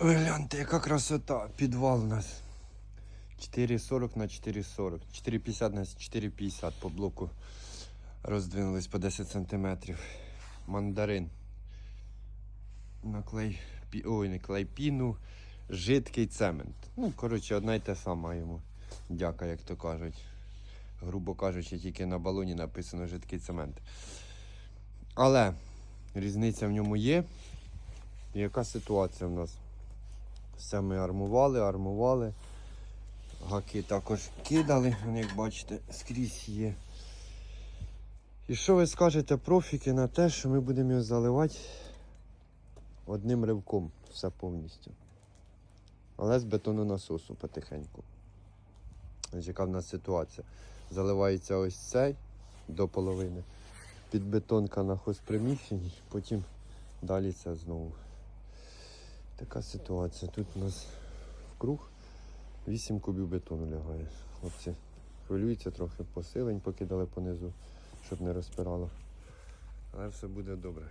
Ви гляньте, яка красота. Підвал у нас. 4,40 на 4,40. 4,50 на 4,50 по блоку роздвинулись по 10 сантиметрів. Мандарин. Наклей. Ой, не клей піну. Жидкий цемент. Ну, коротше, одна й те сама йому. Дяка, як то кажуть. Грубо кажучи, тільки на балоні написано жидкий цемент. Але різниця в ньому є. Яка ситуація в нас? Все ми армували, армували. Гаки також кидали, як бачите, скрізь є. І що ви скажете профіки на те, що ми будемо його заливати одним ривком, все повністю. Але з бетононасосу потихеньку. Ось яка в нас ситуація? Заливається ось цей до половини. Підбетонка на хозприміщенні, потім далі це знову. Така ситуація. Тут у нас в круг 8 кубів бетону лягає. Хлопці хвилюються трохи посилень, покидали понизу, щоб не розпирало. Але все буде добре.